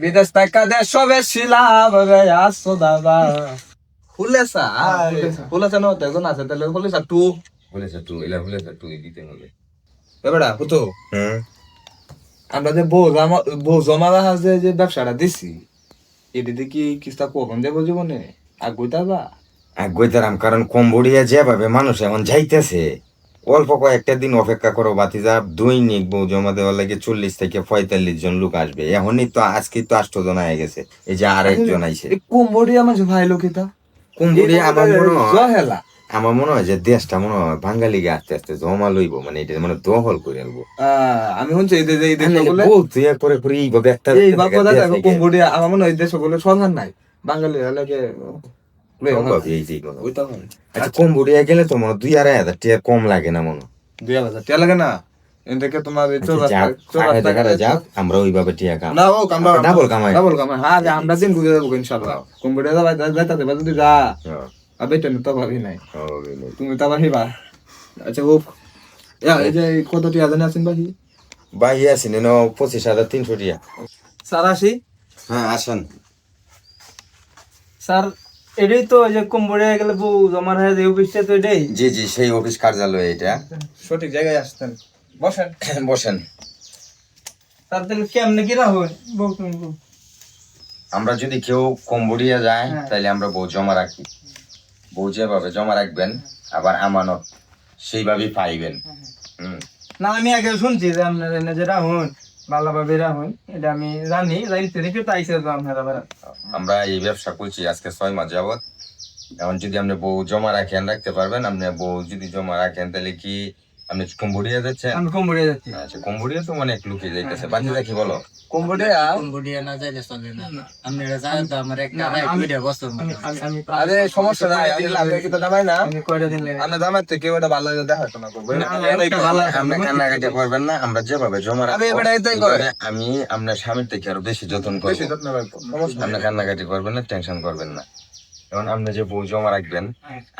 বিদেশ টাকা দেশ বেশি লাভ রে আসো দাদা। ফুলেসা ফুলেসা নো? কোন আছে তাহলে ফুলেসা টু। বলেছে টু এলা বলেছে টু দিতে হবে। এবারে হুম আমরা যে বউ জমা বউ জমা রাখা যে যে ব্যবসাটা দিছি এদিকে কি কিস্তা কখন দেবো জীবনে? আগুইতা বা আগুইতারাম কারণ কম্বোডিয়া যেভাবে মানুষ এখন যাইতেছে অল্প কয়েকটা দিন অপেক্ষা করো বাতিজা দৈনিক বউ জমা দেওয়ার লাগে চল্লিশ থেকে পঁয়তাল্লিশ জন লোক আসবে। এখনই তো আজকে তো আষ্ট জন হয়ে গেছে। এই যে আর একজন আইছে। কুম্বড়িয়া মানুষ ভাই লোকিতা কম্বোডিয়া আমার মনে হয় আমার মনে হয় যে দেশটা মনে হয় বাঙালিকে আস্তে আস্তে জমা লইব মানে এটা মানে দখল করে আনব। আমি শুনছি এই যে এই দেশগুলো বলতে করে করে এইভাবে একটা এই বাপা দাদা কুম্বড়িয়া আমার মনে হয় এই দেশগুলো সরকার নাই। বাঙালি লাগে আচ্ছা কম্বোডিয়া গেলে তো মনে দুই আড়াই হাজার টাকা কম লাগে না মনে দুই হাজার টিয়া লাগে না? এদিকে তোমার আচ্ছা, যাক, আমরা ওইভাবে টিয়া কাম না ও কামড়া ডাবল কামাই। ডাবল কামাই। হ্যাঁ আমরা দিন ঘুরে যাব ইনশাল্লাহ কুম্বড়িয়া যাবা যাইতে দেবা যদি যা। হ্যাঁ, আবে তো তো ভাবি নাই। তুমি তো ভাবিবা আচ্ছা ও ইয়া, এই যে কত টিয়া জানি আছেন বাহি নেন পঁচিশ হাজার তিনশো টিয়া। স্যার আসি। হ্যাঁ আসেন। স্যার এটাই তো ওই যে কম্বোডিয়া গেলে বউ জমা হয়ে যে অফিসটা তো এটাই। জি জি সেই অফিস কার্যালয় এটা। সঠিক জায়গায় আসতেন। বসেন। বসেন। তার জন্য কেমনে কি রাখুন বউ তুমি বউ। আমরা যদি কেউ কম্বোডিয়া যায় হ্যাঁ। তাহলে আমরা বউ জমা রাখি। বউ যেভাবে জমা রাখবেন আবার আমানত সেইভাবেই পাইবেন। হুম। না আমি আগে শুনছি যে আপনার এনে যে রাহুন ভালোভাবে রাখুন এটা আমি জানি জানতে দেখে তাই আপনারা বেড়া আমরা এই ব্যবসা করছি আজকে ছয় মাস যাবত এখন যদি আপনি বউ জমা রাখেন, রাখতে পারবেন। আপনি বউ যদি জমা রাখেন, তাহলে কি আপনি কম্বোডিয়া যাচ্ছেন? আমি কম্বোডিয়া যাচ্ছি। আচ্ছা কম্বোডিয়া তো অনেক লুকিয়ে যাইতেছে। কি বলো? কম্বোডিয়া কম্বোডিয়া না যাইলে চলে না। জানেন তো আমার একটা রাইট আরে সমস্যা নাই আমি লাগে কি তো জামাই না। আমি কয়টা দিন লাগে? আমরা জামাই থেকে ওটা ভালো লাগে দেখাশোনা করব। না, একটা ভালো আপনি কান্নাকাটি করবেন না আমরা যেভাবে জমা আমি এবারে এটাই করে। আমি আপনার স্বামীর থেকে আরও বেশি যত্ন বেশি করব। যত্ন রাখব সমস্যা আপনি কান্নাকাটি করবেন না টেনশন করবেন না। এখন আপনি যে বউ জমা রাখবেন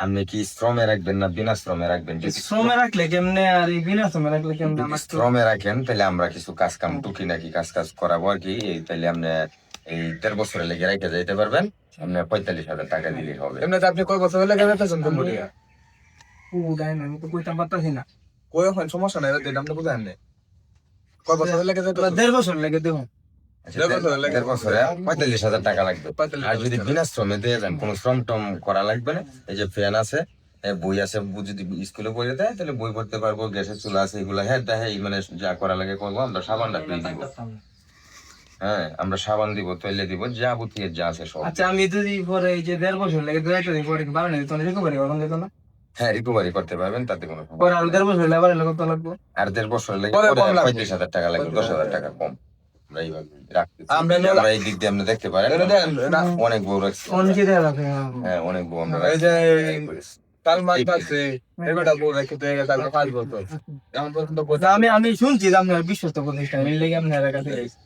আপনি কি শ্রমে রাখবেন না বিনা শ্রমে রাখবেন? যদি শ্রমে রাখলে কেমনে আর বিনা শ্রমে রাখলে কেমনে শ্রমে রাখেন তাহলে আমরা কিছু কাজ কাম টুকি নাকি কাজ কাজ করাবো আর কি। তাহলে আপনি এই দেড় বছরে লেগে রেখে যাইতে পারবেন। আপনি পঁয়তাল্লিশ হাজার টাকা দিলেই হবে। এমনিতে আপনি কয় বছর হলে কেমন পেয়েছেন কম্বোডিয়া ও না আমি তো কইতাম পারতাছি না। কয় এখন? সমস্যা নাই আপনি বুঝেন না কয় বছর হলে কেমন দেড় বছর লাগে দেখুন দেড় বছরে লেগে- দেড় বছরে পঁয়তাল্লিশ হাজার টাকা লাগবে। আর যদি বিনা শ্রমে দিয়ে যান কোনো শ্রম টম করা লাগবে না। এই যে ফ্যান আছে বই আছে যদি স্কুলে পড়ে দেয় তাহলে বই পড়তে পারব গ্যাসের চুলা আছে এগুলো হ্যাঁ দেখে মানে যা করা লাগে করব আমরা দিব। হ্যাঁ সাবান দিব তৈলে দিব যা বুথিয়ে যা আছে সব। আচ্ছা আমি যদি পরে এই যে দেড় বছর লাগে দু একটা রিকভারি যেত না হ্যাঁ রিকভারি করতে পারবেন তাতে কোনো আরও দেড় বছর লাগে আবার কত লাগবে? আর দেড় বছর লেগে। পঁয়ত্রিশ হাজার টাকা লাগবে দশ হাজার টাকা কম। আমরা এইভাবে রাখতেছি। আমরা এই দিক দিয়ে আপনি দেখতে পারেন অনেক বউ রাখছি হ্যাঁ অনেক বউ রাখছি।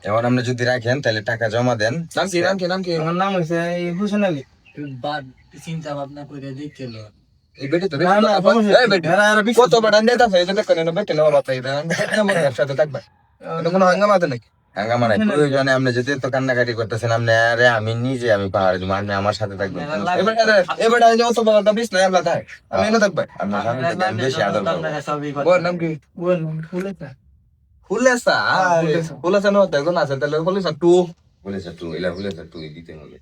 এখন আপনি যদি রাখেন তাহলে টাকা জমা দেন নাম কি নাম কি নাম কি আমার নাম হচ্ছে হুসেন আলী বাদ চিন্তা ভাবনা করে দেখছিল। বেটি কত নেতা না নেওয়া থাকবে কোনো হাঙ্গামা আছে নাকি হাঙ্গামা নাই প্রয়োজনে আপনি যদি তো কান্নাকাটি করতেছেন আপনি আরে আমি নিজে আমি পাহাড়ে যাব আপনি আমার সাথে থাকবেন। এবার যত নাই আমরা আমি এনে থাকবে আপনার স্বামী থেকে আমি বেশি আদর করব। নাম কি? বল, ফুলেটা। ফুলেসা ফুলেসা নো তো আছে তাহলে ফুলেসা টু। বলেছে টু এলা বলেছে টু দিতে হবে।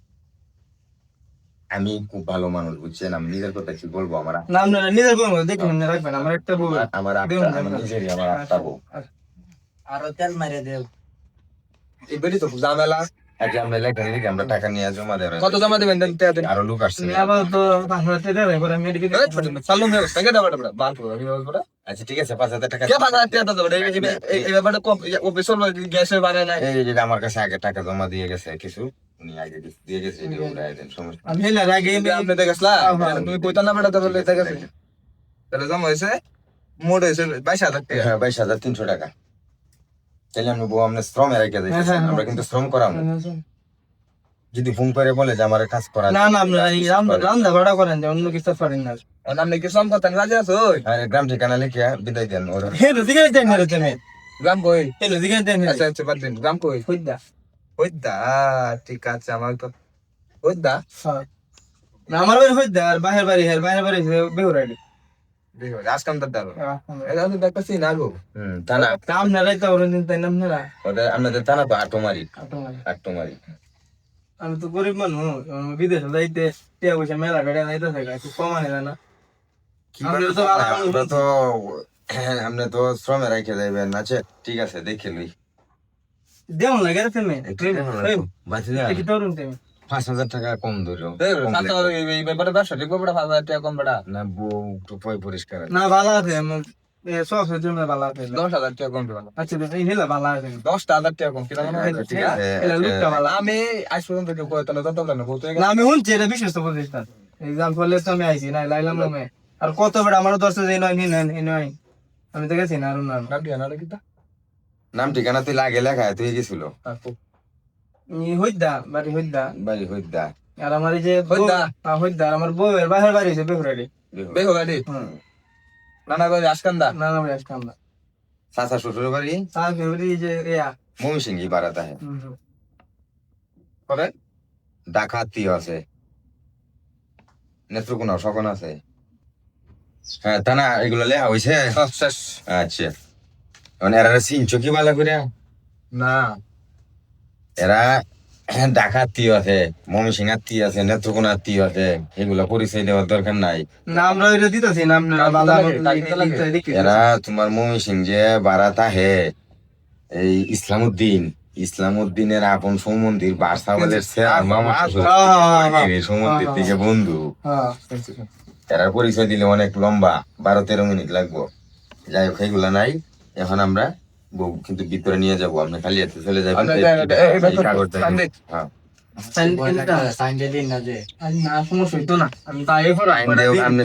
আমি খুব ভালো মানুষ বুঝছেন? আমি নিজের কথা কি বলব আমার না নিজের রাখবেন আমার একটা বউ। আমার আমার নিজেরই আমার আত্মা বউ। আরও তেল মারে দেব এই বেটি তো ঝামেলা। আজকে আমরা লেখেন লিখে আমরা টাকা নিয়ে জমা দেবেন কত জমা দিবেন দেন তে আরও লোক আসছে। আবার তো পাঁচশো টাকা দেয় পরে আমি এদিকে এই ছোট চালু হয়ে বড় আমি বড় আচ্ছা ঠিক আছে পাঁচ হাজার টাকা কে দাও এই ব্যাপারটা কম গ্যাসের বানায় নাই। এই যে আমার কাছে আগে টাকা জমা দিয়ে গেছে কিছু উনি আগে দিয়ে গেছে এটা উড়াই দেন সমস্যা আমি হেলে আগে আপনি দেখছলা তুমি কইতা না বেটা তাহলে দেখে তাহলে জমা হয়েছে মোট হয়েছে বাইশ হাজার টাকা। হ্যাঁ বাইশ হাজার তিনশো টাকা। তাহলে আমি বউ আমরা শ্রমে রেখে হ্যাঁ, হ্যাঁ, আমরা কিন্তু শ্রম করাম। যদি ফোন করে বলে যে আমার কাজ করা না না আপনারা এই রান্না রান্না করেন যে অন্য কিছু পারেন না। আর আপনি কি সম কথা রাজি আছো? আর গ্রাম ঠিকানা লিখে বিদায় দেন ওরা। হেলো দিকে দেন হেলো তুমি গ্রাম কই? হেলো দিকে দেন আচ্ছা আচ্ছা বাদ দিন। গ্রাম কই? খুঁজা ওই দা ঠিক আছে আমার তো ওই দা হ্যাঁ। না আমার বাড়ি হইতে আর বাহির বাড়ি হের বাহির বাড়ি বেহুরাইডি আমি তো গরিব মানুষ বিদেশে যাইতে টিয়া পয়সা মেলা গাড়ি যাইতে থাকে একটু কমানে না। আমরা তো মানুষ। আমরা তো শ্রমে রেখে যাইবেন আচ্ছা ঠিক আছে দেখে লই। দেও লাগে রে তুমি দেখুন না একটু। বাঁচি না। তরুণ তুমি পাঁচ হাজার টাকা কম ধরো এই ব্যাপারে ব্যবসা ঠিক করে পাঁচ হাজার টাকা কম বেড়া না বউ একটু পয় পরিষ্কার না ভালো আছে দশ হাজার টাকা কম আচ্ছা ভালো আছে। দশটা হাজার টাকা কম কিনা মনে? আচ্ছা, ভালো আমি আজ পর্যন্ত কেউ কয়ে না বলতে না আমি শুনছি এটা বিশেষ তো বুঝিস না এক্সাম করলে তো আমি আইছি না লাইলাম না আর কত বেড়া আমার দশ হাজার নয় নি নয় নয়। আমি তো গেছি না আর না নাম দিয়া না কিতা নাম ঠিকানা তুই লাগে লেখা তুই গেছিল। হইদা বাড়ি হইদা বাড়ি হইদা আর আমার এই যে হইদা? হইদা আর আমার বউয়ের বাহির বাড়ি হয়েছে বেহুরাডি নানা করে আসকান্দা না না বাড়ি? শ্বশুর বাড়ি যে ইয়া ময়মনসিংহি বাড়াতে হয়। কবে? ডাকাতি আছে। নেত্রকোনা সকন আছে। হ্যাঁ তা না এগুলো লেখা হয়েছে আচ্ছা। মানে এরা চিনছো কি ভালো করে না। এরা ডাকাতি আছে ময়মনসিংহার তি আছে নেত্রকোনার তি আছে এগুলো পরিচয় দেওয়ার দরকার নাই। আমরা দিতেছি এরা তোমার ময়মনসিং যে বারাত আহে এই ইসলামউদ্দিন ইসলামউদ্দিনের আপন সৌমন্দির মামা শ্বশুর। হ্যাঁ, হ্যাঁ, হ্যাঁ। সৌমন্দির থেকে বন্ধু। হ্যাঁ এরা পরিচয় দিলে অনেক লম্বা বারো তেরো মিনিট লাগবো। যাই হোক এগুলা নাই এখন আমরা বউ কিন্তু ভিতরে নিয়ে যাব আপনি খালি এতে চলে যাবেন আপনি হ্যাঁ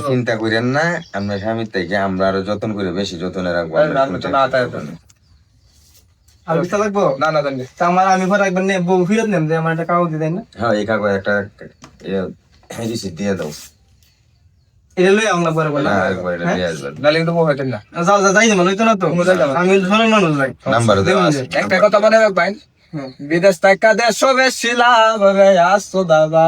চিন্তা করেন না আপনার স্বামীর থেকে আমরা আরও যত্ন করে বেশি যত্নে রাখব না, না, তো। নেই। আর বিস্তার লাগবো না না জানি আমার আমি পরে একবার নে বউ ফিরত নেম যে আমার একটা কাগজ দিয়ে দেন না হ্যাঁ এই কাগজ একটা রিসিট দিয়ে দাও এটা লই আমরা পরে বলে হ্যাঁ? নালে কিন্তু না। যাও যাই না লইতো না তো। যাই। আমি মানুষ ভাই নাম্বার দেওয়া আছে। একটা কথা মনে রাখবেন বিদেশ টাকা দেড়শো বেশিলাম রে আসছো দাদা।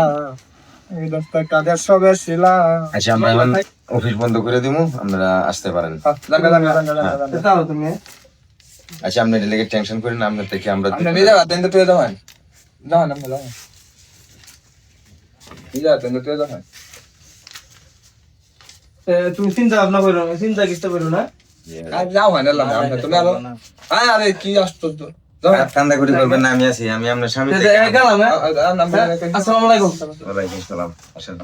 বিদেশ টাকা দেড়শো বেশিলাম। আচ্ছা আমরা এখন অফিস বন্ধ করে দিব আমরা আসতে পারেন। যাও তুমি। আচ্ছা আপনি এটা লেগে টেনশন করেন না, আপনার থেকে আমরা নিজে যাবেন তো তুই যাবেন না তো তুই তুমি চিন্তা ভাবনা করো না, চিন্তা কিস্তা করো না। আর যাও হয় না লাগে আমরা তুমি আলো আয় আরে কি আশ্চর্য যাও। কান্দা করে করবেন না আমি আছি আমি আপনার স্বামী হ্যাঁ রাখেন। আসসালামু আলাইকুম। ওয়ালাইকুম আসসালাম আসেন।